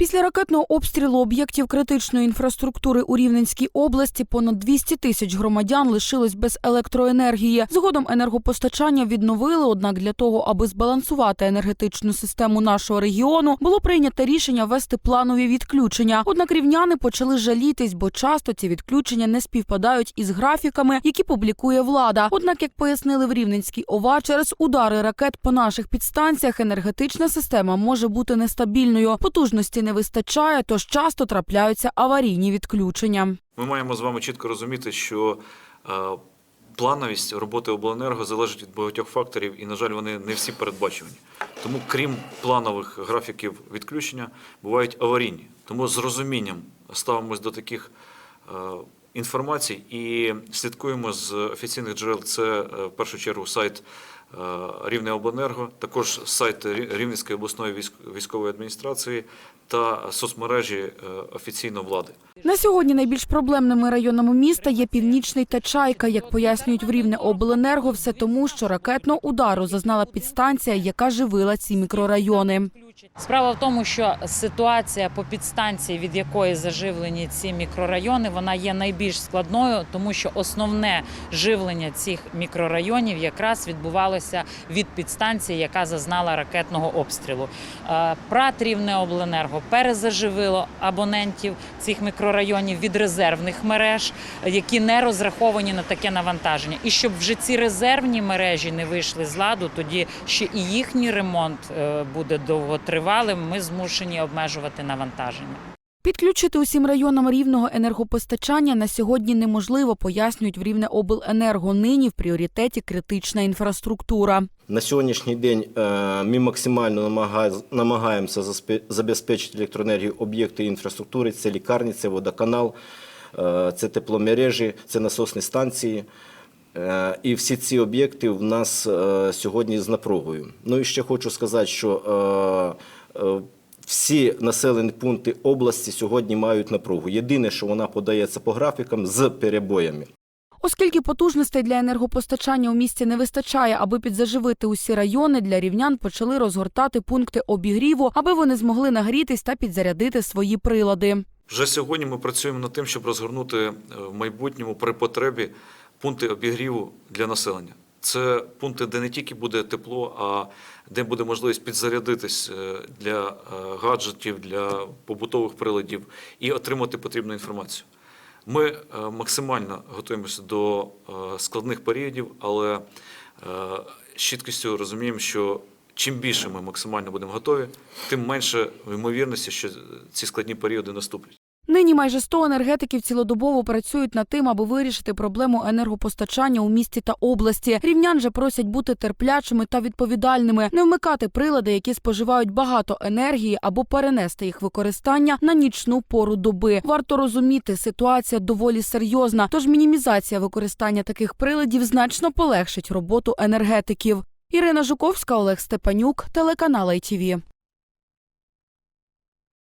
Після ракетного обстрілу об'єктів критичної інфраструктури у Рівненській області понад 200 тисяч громадян лишились без електроенергії. Згодом енергопостачання відновили. Однак для того, аби збалансувати енергетичну систему нашого регіону, було прийнято рішення ввести планові відключення. Однак рівняни почали жалітись, бо часто ці відключення не співпадають із графіками, які публікує влада. Однак, як пояснили в Рівненській ОВА, через удари ракет по наших підстанціях енергетична система може бути нестабільною. Потужності не вистачає, тож часто трапляються аварійні відключення. Ми маємо з вами чітко розуміти, що е, плановість роботи обленерго залежить від багатьох факторів, і, на жаль, вони не всі передбачувані. Тому, крім планових графіків відключення, бувають аварійні. Тому з розумінням ставимось до таких інформацій і слідкуємо з офіційних джерел. Це е, в першу чергу сайт е, Рівне обленерго, також сайт Рі- Рівненської обласної військ- військової адміністрації та соцмережі е, офіційно влади. На сьогодні найбільш проблемними районами міста є північний та чайка. Як пояснюють в Рівне обленерго, все тому, що ракетного удару зазнала підстанція, яка живила ці мікрорайони. Справа в тому, що ситуація по підстанції, від якої заживлені ці мікрорайони, вона є найбільш складною, тому що основне живлення цих мікрорайонів якраз відбувалося від підстанції, яка зазнала ракетного обстрілу. Е, ПРАТ Рівнеобленерго перезаживило абонентів цих мікрорайонів від резервних мереж, які не розраховані на таке навантаження. І щоб вже ці резервні мережі не вийшли з ладу, тоді ще і їхній ремонт е, буде довготривалим. Ми змушені обмежувати навантаження. Підключити усім районам рівного енергопостачання на сьогодні неможливо, пояснюють в Рівне обленерго. Нині в пріоритеті критична інфраструктура. На сьогоднішній день е, ми максимально намагаємося забезпечити електроенергію об'єкти інфраструктури. Це лікарні, це водоканал, е, це тепломережі, це насосні станції. Е, І всі ці об'єкти в нас е, сьогодні з напругою. Ну і ще хочу сказати, що е, всі населені пункти області сьогодні мають напругу. Єдине, що вона подається по графікам з перебоями. Оскільки потужностей для енергопостачання у місті не вистачає, аби підзаживити усі райони, для рівнян почали розгортати пункти обігріву, аби вони змогли нагрітись та підзарядити свої прилади. Вже сьогодні ми працюємо над тим, щоб розгорнути в майбутньому при потребі пункти обігріву для населення. Це пункти, де не тільки буде тепло, а де буде можливість підзарядитись е, для е, гаджетів, для побутових приладів і отримати потрібну інформацію. Ми е, максимально готуємося до складних періодів, але з чіткістю розуміємо, що чим більше ми максимально будемо готові, тим менше ймовірності, що ці складні періоди наступлять. Нині майже 100 енергетиків цілодобово працюють над тим, аби вирішити проблему енергопостачання у місті та області. Рівнян же просять бути терплячими та відповідальними, не вмикати прилади, які споживають багато енергії, або перенести їх використання на нічну пору доби. Варто розуміти, ситуація доволі серйозна, тож мінімізація використання таких приладів значно полегшить роботу енергетиків. Ірина Жуковська, Олег Степанюк, телеканал ITV.